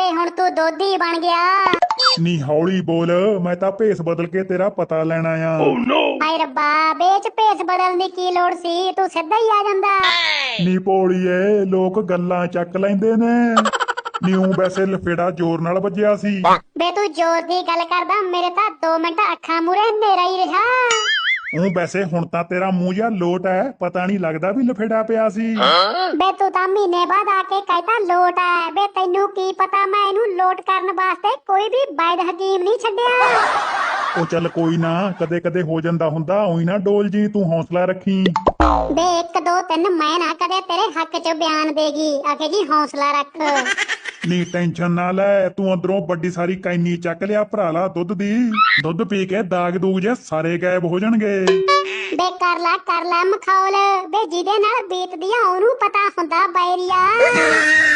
ਬੇ ਹੁਣ ਤੂੰ ਦੋਧੀ ਬਣ ਗਿਆ। ਨੀ ਹੌਲੀ ਬੋਲ ਮੈਂ ਤਾਂ ਭੇਸ ਬਦਲ ਕੇ ਤੇਰਾ ਪਤਾ ਲੈਣਾ ਆ ਹਾਏ ਰੱਬਾ ਵੇਚ ਭੇਸ ਬਦਲਣ ਦੀ ਕੀ ਲੋੜ ਸੀ? ਤੂੰ ਸਿੱਧਾ ਹੀ ਆ ਜਾਂਦਾ। ਨੀ ਪੋਲੀਏ ਲੋਕ ਗੱਲਾਂ ਚੱਕ ਲੈਂਦੇ ਨੇ। ਨਿਉ ਵੈਸੇ ਲਫੇੜਾ ਜ਼ੋਰ ਨਾਲ ਵੱਜਿਆ ਸੀ। ਬੇ ਤੂੰ ਜ਼ੋਰ ਦੀ ਗੱਲ ਕਰਦਾ ਮੇਰੇ ਤਾਂ 2 ਮਿੰਟ ਅੱਖਾਂ ਮੂਰੇ ਹਨੇਰਾ ਹੀ ਰਿਹਾ। ਉਹ ਵੈਸੇ ਹੁਣ ਤਾਂ ਤੇਰਾ ਮੂੰਹ ਜਿਹਾ ਲੋਟ ਹੈ ਪਤਾ ਨਹੀਂ ਲੱਗਦਾ ਵੀ ਲਫੇੜਾ ਪਿਆ ਸੀ। ਬੇ ਤੂੰ ਤਾਂ ਮਹੀਨੇ ਬਾਅਦ ਆ ਕੇ ਕਹਿਤਾ ਲੋਟ ਹੈ। ਬੇ ਤੈਨੂੰ ਕੀ ਪਤਾ ਮੈਂ ਇਹਨੂੰ ਲੋਟ ਕਰਨ ਵਾਸਤੇ ਕੋਈ ਵੀ ਵੈਦ ਹਕੀਮ ਨਹੀਂ ਛੱਡਿਆ। ਉਹ ਚੱਲ ਕੋਈ ਨਾ ਕਦੇ ਕਦੇ ਹੋ ਜਾਂਦਾ ਹੁੰਦਾ ਉਹੀ ਨਾ ਡੋਲ ਜੀ ਤੂੰ ਹੌਸਲਾ ਰੱਖੀ। ਬੇ 1 2 3 ਮੈਂ ਨਾ ਕਦੇ ਤੇਰੇ ਹੱਕ 'ਚ ਬਿਆਨ ਦੇਗੀ। ਆਖੇ ਜੀ ਹੌਸਲਾ ਰੱਖ। ਨੀ ਟੈਨਸ਼ਨ ਨਾ ਲੈ, ਤੂੰ ਅੰਦਰੋਂ ਵੱਡੀ ਸਾਰੀ ਕੈਨੀ ਚੱਕ ਲਿਆ ਭਰਾ ਲਾ ਦੁੱਧ ਦੀ। ਦੁੱਧ ਪੀ ਕੇ ਦਾਗ ਦੂਗ ਜੇ ਸਾਰੇ ਗਾਇਬ ਹੋ ਜਾਣਗੇ। ਬੇ ਕਰ ਲੈ ਕਰ ਲੈ ਮਖੌਲ। ਬੇ ਜਿਹਦੇ ਨਾਲ ਬੀਤਦੀ ਉਹਨੂੰ ਪਤਾ ਹੁੰਦਾ ਬੈਰੀਆ।